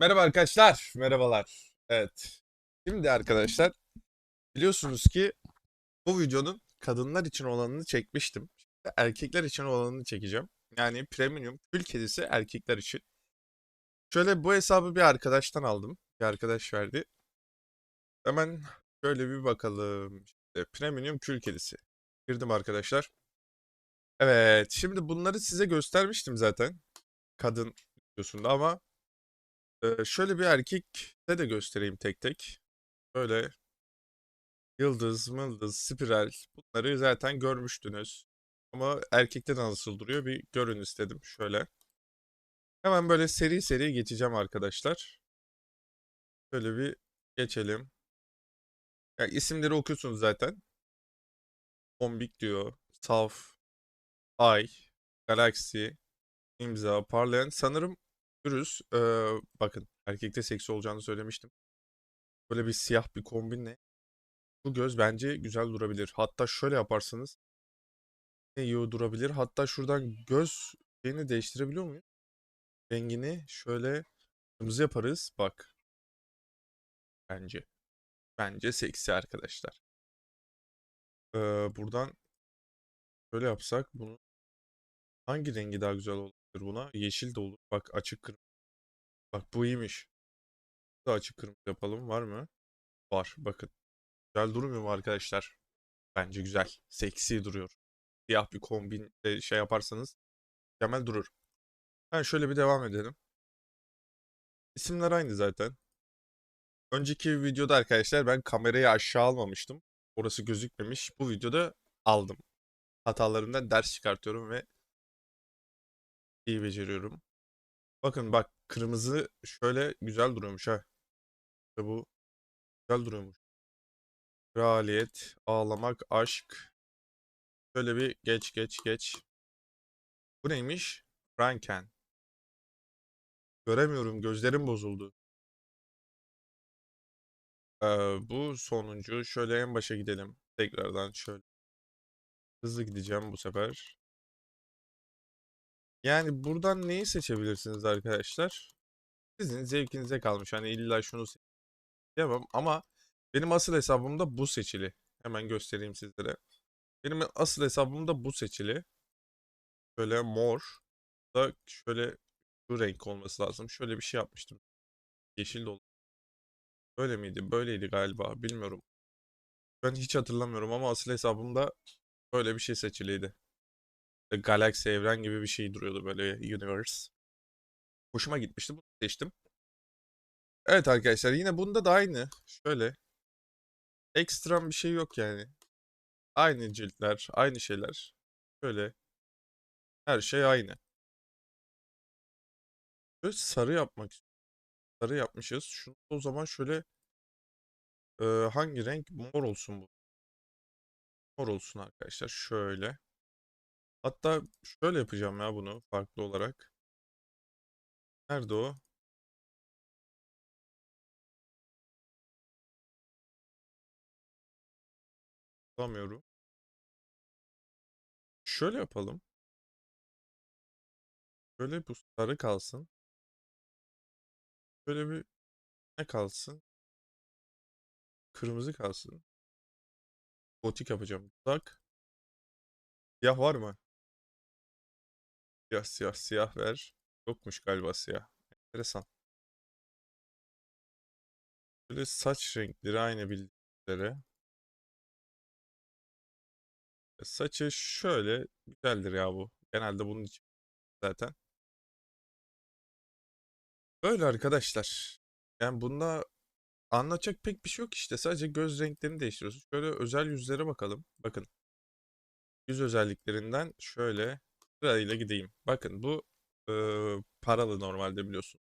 Merhaba arkadaşlar, merhabalar. Evet, şimdi arkadaşlar biliyorsunuz ki bu videonun kadınlar için olanını çekmiştim. Şimdi erkekler için olanını çekeceğim. Yani premium kül kedisi erkekler için. Şöyle bu hesabı bir arkadaştan aldım. Bir arkadaş verdi. Hemen şöyle bir bakalım. İşte premium kül kedisi. Girdim arkadaşlar. Evet, şimdi bunları size göstermiştim zaten. Kadın videosunda ama Ee, şöyle bir erkekte de göstereyim tek tek. Böyle yıldız, mıldız, spiral bunları zaten görmüştünüz. Ama erkekte de nasıl duruyor bir görün istedim şöyle. Hemen böyle seri seri geçeceğim arkadaşlar. Şöyle bir geçelim. Ya isimleri okuyorsunuz zaten. Bombik diyor. Saf, Ay, Galaxy, imza, parlayan. Sanırım Pürüz. Ee, bakın erkekte seksi olacağını söylemiştim. Böyle bir siyah bir kombinle bu göz bence güzel durabilir. Hatta şöyle yaparsanız iyi durabilir. Hatta şuradan göz şeyini değiştirebiliyor muyum? Rengini şöyle kırmızı yaparız. Bak. Bence. Bence seksi arkadaşlar. Ee, buradan şöyle yapsak bunu hangi rengi daha güzel olabilir buna? Yeşil de olur. Bak açık kırmızı. Bak bu iyiymiş. Da açık kırmızı yapalım. Var mı? Var. Bakın. Güzel durmuyor mu arkadaşlar? Bence güzel. Seksi duruyor. Siyah bir kombin e, şey yaparsanız mükemmel durur. Ben şöyle bir devam edelim. İsimler aynı zaten. Önceki videoda arkadaşlar ben kamerayı aşağı almamıştım. Orası gözükmemiş. Bu videoda aldım. Hatalarımdan ders çıkartıyorum ve iyi beceriyorum. Bakın bak kırmızı şöyle güzel duruyormuş ha. İşte bu güzel duruyormuş. Kraliyet, ağlamak, aşk. Şöyle bir geç geç geç. Bu neymiş? Franken. Göremiyorum. Gözlerim bozuldu. Ee, bu sonuncu. Şöyle en başa gidelim. Tekrardan şöyle. Hızlı gideceğim bu sefer. Yani buradan neyi seçebilirsiniz arkadaşlar? Sizin zevkinize kalmış. Hani illa şunu seçemem ama benim asıl hesabımda bu seçili. Hemen göstereyim sizlere. Benim asıl hesabımda bu seçili. Şöyle mor. Da şöyle şu renk olması lazım. Şöyle bir şey yapmıştım. Yeşil de olur. Böyle miydi? Böyleydi galiba. Bilmiyorum. Ben hiç hatırlamıyorum ama asıl hesabımda böyle bir şey seçiliydi. Galaxy evren gibi bir şey duruyordu böyle universe. Hoşuma gitmişti. Bunu seçtim. Evet arkadaşlar yine bunda da aynı. Şöyle. Ekstrem bir şey yok yani. Aynı ciltler, aynı şeyler. Şöyle. Her şey aynı. Böyle sarı yapmak istiyorum. Sarı yapmışız. Şunu o zaman şöyle e, hangi renk? Mor olsun bu. Mor olsun arkadaşlar. Şöyle. Hatta şöyle yapacağım ya bunu farklı olarak. Nerede o? Bulamıyorum. Şöyle yapalım. Şöyle bu sarı kalsın. Şöyle bir ne kalsın? Kırmızı kalsın. Gotik yapacağım. Tak. Siyah var mı? Siyah siyah siyah ver. Yokmuş galiba siyah. Enteresan. Böyle saç renkleri aynı bildikleri. Saçı şöyle güzeldir ya bu. Genelde bunun için zaten. Böyle arkadaşlar. Yani bunda anlatacak pek bir şey yok işte. Sadece göz renklerini değiştiriyoruz. Şöyle özel yüzlere bakalım. Bakın. Yüz özelliklerinden şöyle sırayla gideyim. Bakın bu e, paralı normalde biliyorsun.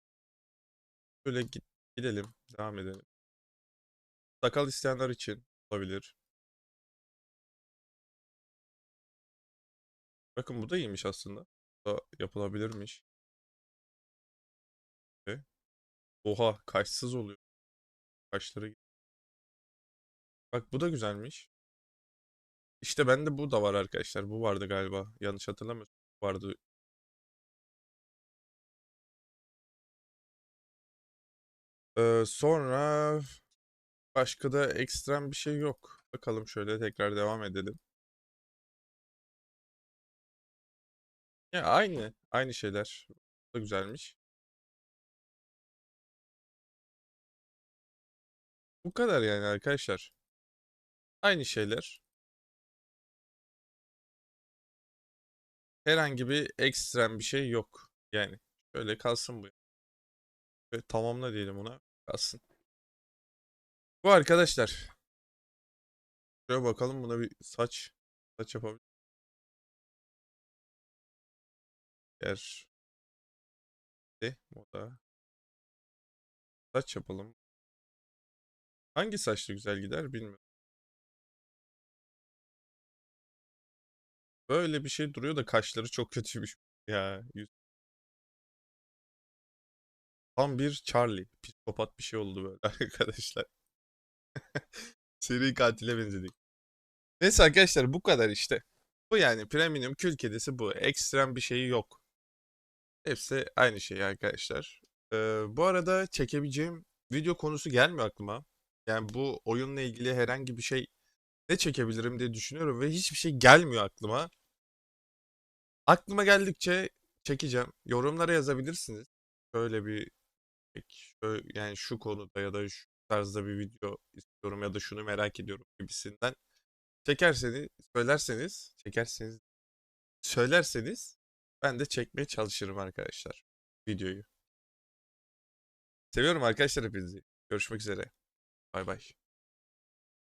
Şöyle git, gidelim. Devam edelim. Sakal isteyenler için olabilir. Bakın bu da iyiymiş aslında. Bu da yapılabilirmiş. Ve Oha kaşsız oluyor. Kaşları. Bak bu da güzelmiş. İşte bende bu da var arkadaşlar. Bu vardı galiba. Yanlış hatırlamıyorsam vardı. Ee, sonra başka da ekstrem bir şey yok. Bakalım şöyle tekrar devam edelim. Ya aynı, aynı şeyler. Da güzelmiş. Bu kadar yani arkadaşlar. Aynı şeyler. Herhangi bir ekstrem bir şey yok. Yani şöyle kalsın bu. Şöyle tamamla diyelim ona. Kalsın. Bu arkadaşlar. Şöyle bakalım buna bir saç saç yapabilir. Eğer de moda. Saç yapalım. Hangi saçlı güzel gider bilmiyorum. Böyle bir şey duruyor da kaşları çok kötüymüş. Ya yüz. Tam bir Charlie. Psikopat bir şey oldu böyle arkadaşlar. Seri katile benzedik. Neyse arkadaşlar bu kadar işte. Bu yani premium kül kedisi bu. Ekstrem bir şeyi yok. Hepsi aynı şey arkadaşlar. Ee, bu arada çekebileceğim video konusu gelmiyor aklıma. Yani bu oyunla ilgili herhangi bir şey ne çekebilirim diye düşünüyorum ve hiçbir şey gelmiyor aklıma. Aklıma geldikçe çekeceğim. Yorumlara yazabilirsiniz. Şöyle bir şöyle, yani şu konuda ya da şu tarzda bir video istiyorum ya da şunu merak ediyorum gibisinden çekerseniz, söylerseniz, çekerseniz, söylerseniz ben de çekmeye çalışırım arkadaşlar videoyu. Seviyorum arkadaşlar hepinizi. Görüşmek üzere. Bay bay.